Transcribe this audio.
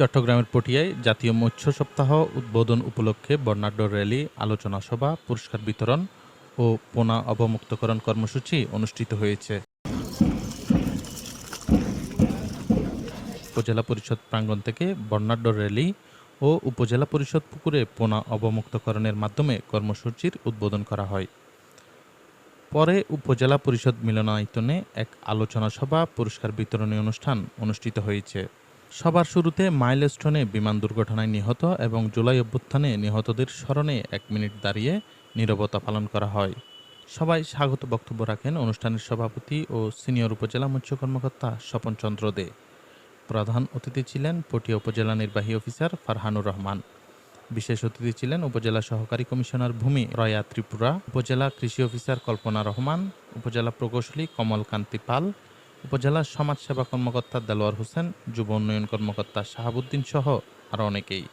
চট্টগ্রামের পটিয়ায় জাতীয় মৎস্য সপ্তাহ উদ্বোধন উপলক্ষে বর্ণাঢ্য র্যালি, আলোচনা সভা, পুরস্কার বিতরণ ও পোনা অবমুক্তকরণ কর্মসূচি অনুষ্ঠিত হয়েছে। উপজেলা পরিষদ প্রাঙ্গণ থেকে বর্ণাঢ্য র্যালি ও উপজেলা পরিষদ পুকুরে পোনা অবমুক্তকরণের মাধ্যমে কর্মসূচির উদ্বোধন করা হয়। পরে উপজেলা পরিষদ মিলনায়তনে এক আলোচনা সভা, পুরস্কার বিতরণী অনুষ্ঠান অনুষ্ঠিত হয়েছে। সবার শুরুতে মাইলস্টোনে বিমান দুর্ঘটনায় নিহত এবং জুলাই অভ্যুত্থানে নিহতদের স্মরণে এক মিনিট দাঁড়িয়ে নীরবতা পালন করা হয়। সবাই স্বাগত বক্তব্য রাখেন অনুষ্ঠানের সভাপতি ও সিনিয়র উপজেলা মৎস্য কর্মকর্তা স্বপন চন্দ্র দে। প্রধান অতিথি ছিলেন পটিয়া উপজেলা নির্বাহী অফিসার ফারহানুর রহমান। বিশেষ অতিথি ছিলেন উপজেলা সহকারী কমিশনার ভূমি রয়া ত্রিপুরা, উপজেলা কৃষি অফিসার কল্পনা রহমান, উপজেলা প্রকৌশলী কমলকান্তি পাল উপজেলা সমাজসেবা কর্মকর্তা দেলোয়ার হোসেন যুব উন্নয়ন কর্মকর্তা শাহাবুদ্দিন সহ আরও অনেকেই।